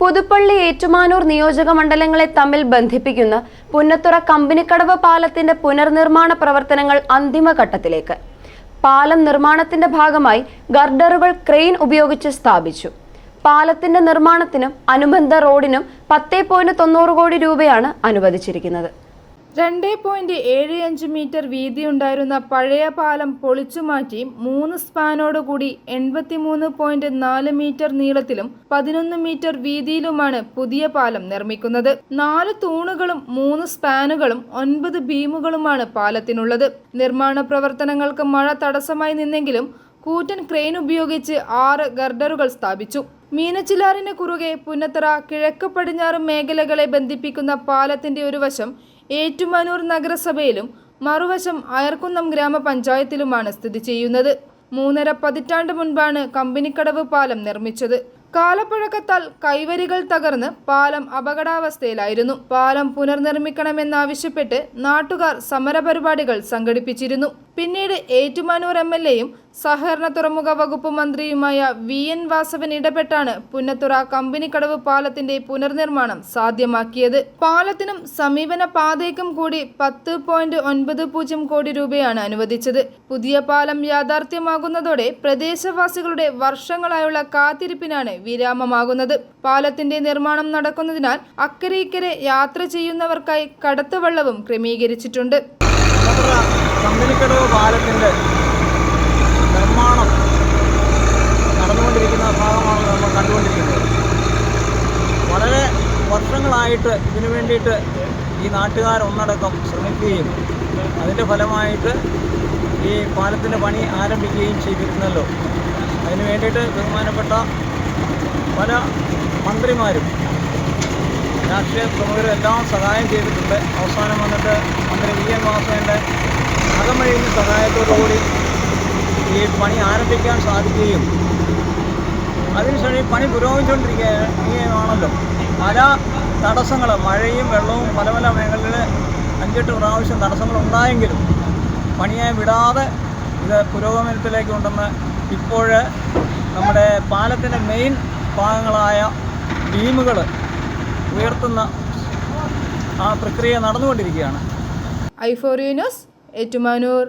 പുതുപ്പള്ളി ഏറ്റുമാനൂർ നിയോജക മണ്ഡലങ്ങളെ തമ്മിൽ ബന്ധിപ്പിക്കുന്ന പുന്നത്തുറ കമ്പനിക്കടവ് പാലത്തിന്റെ പുനർനിർമ്മാണ പ്രവർത്തനങ്ങൾ അന്തിമഘട്ടത്തിലേക്ക്. പാലം നിർമ്മാണത്തിന്റെ ഭാഗമായി ഗർഡറുകൾ ക്രെയിൻ ഉപയോഗിച്ച് സ്ഥാപിച്ചു. പാലത്തിന്റെ നിർമ്മാണത്തിനും അനുബന്ധ റോഡിനും പത്തേ പോയിന്റ് തൊണ്ണൂറ് കോടി രൂപയാണ് അനുവദിച്ചിരിക്കുന്നത്. രണ്ട് പോയിന്റ് ഏഴ് അഞ്ച് മീറ്റർ വീതിയുണ്ടായിരുന്ന പഴയ പാലം പൊളിച്ചുമാറ്റി മൂന്ന് സ്പാനോടുകൂടി എൺപത്തിമൂന്ന് പോയിന്റ് നാല് മീറ്റർ നീളത്തിലും പതിനൊന്ന് മീറ്റർ വീതിയിലുമാണ് പുതിയ പാലം നിർമ്മിക്കുന്നത്. നാല് തൂണുകളും മൂന്ന് സ്പാനുകളും ഒൻപത് ഭീമുകളുമാണ് പാലത്തിനുള്ളത്. നിർമ്മാണ പ്രവർത്തനങ്ങൾക്ക് മഴ തടസ്സമായി നിന്നെങ്കിലും കൂറ്റൻ ക്രെയിൻ ഉപയോഗിച്ച് ആറ് ഗർഡറുകൾ സ്ഥാപിച്ചു. മീനച്ചിലാറിന് കുറുകെ പുന്നത്തറ കിഴക്ക് പടിഞ്ഞാറ് മേഖലകളെ ബന്ധിപ്പിക്കുന്ന പാലത്തിന്റെ ഒരു വശം ഏറ്റുമാനൂർ നഗരസഭയിലും മറുവശം അയർക്കുന്നം ഗ്രാമപഞ്ചായത്തിലുമാണ് സ്ഥിതി ചെയ്യുന്നത്. മൂന്നര പതിറ്റാണ്ട് മുൻപാണ് കമ്പനിക്കടവ് പാലം നിർമ്മിച്ചത്. കാലപ്പഴക്കത്താൽ കൈവരികൾ തകർന്ന് പാലം അപകടാവസ്ഥയിലായിരുന്നു. പാലം പുനർനിർമ്മിക്കണമെന്നാവശ്യപ്പെട്ട് നാട്ടുകാർ സമരപരിപാടികൾ സംഘടിപ്പിച്ചിരുന്നു. പിന്നീട് ഏറ്റുമാനൂർ എം എൽ എയും സഹകരണ തുറമുഖ വകുപ്പ് മന്ത്രിയുമായ വി എൻ വാസവൻ ഇടപെട്ടാണ് പുന്നത്തുറ കമ്പനിക്കടവ് പാലത്തിന്റെ പുനർനിർമ്മാണം സാധ്യമാക്കിയത്. പാലത്തിനും സമീപന പാതയ്ക്കും കൂടി പത്ത് പോയിന്റ് ഒൻപത് പൂജ്യം കോടി രൂപയാണ് അനുവദിച്ചത്. പുതിയ പാലം യാഥാർത്ഥ്യമാകുന്നതോടെ പ്രദേശവാസികളുടെ വർഷങ്ങളായുള്ള കാത്തിരിപ്പിനാണ് വിരാമമാകുന്നത്. പാലത്തിന്റെ നിർമ്മാണം നടക്കുന്നതിനാൽ അക്കരെ ഇക്കരെ യാത്ര ചെയ്യുന്നവർക്കായി കടത്തുവള്ളവും ക്രമീകരിച്ചിട്ടുണ്ട്. കമ്പനിക്കടവ് പാലത്തിന്റെ വർഷങ്ങളായിട്ട് ഇതിനു വേണ്ടിയിട്ട് ഈ നാട്ടുകാർ ഒന്നടക്കം ശ്രമിക്കുകയും അതിന്റെ ഫലമായിട്ട് ഈ പാലത്തിന്റെ പണി ആരംഭിക്കുകയും ചെയ്തിരുന്നല്ലോ. അതിനു വേണ്ടിയിട്ട് ബഹുമാനപ്പെട്ട പല മന്ത്രിമാരും രാഷ്ട്രീയ പ്രമുഖരെല്ലാം സഹായം ചെയ്തിട്ടുണ്ട്. അവസാനം വന്നിട്ട് മന്ത്രി വി എൻ വാസവന്റെ അകമഴിഞ്ഞ സഹായത്തോടുകൂടി ഈ പണി ആരംഭിക്കാൻ സാധിക്കുകയും അതിനുശേഷം പണി പുരോഗമിച്ചുകൊണ്ടിരിക്കുകയാണല്ലോ പല തടസ്സങ്ങൾ മഴയും വെള്ളവും പല പല മേഖലകളിൽ അഞ്ചെട്ട് പ്രാവശ്യം തടസ്സങ്ങൾ ഉണ്ടായെങ്കിലും പണിയെ വിടാതെ ഇത് പുരോഗമനത്തിലേക്ക് ഉണ്ടെന്ന് ഇപ്പോൾ നമ്മുടെ പാലത്തിന്റെ മെയിൻ ഭാഗങ്ങളായ ബീമുകൾ ഉയർത്തുന്ന ആ പ്രക്രിയ നടന്നുകൊണ്ടിരിക്കുകയാണ്. ന്യൂസ് ഏറ്റുമാനൂർ.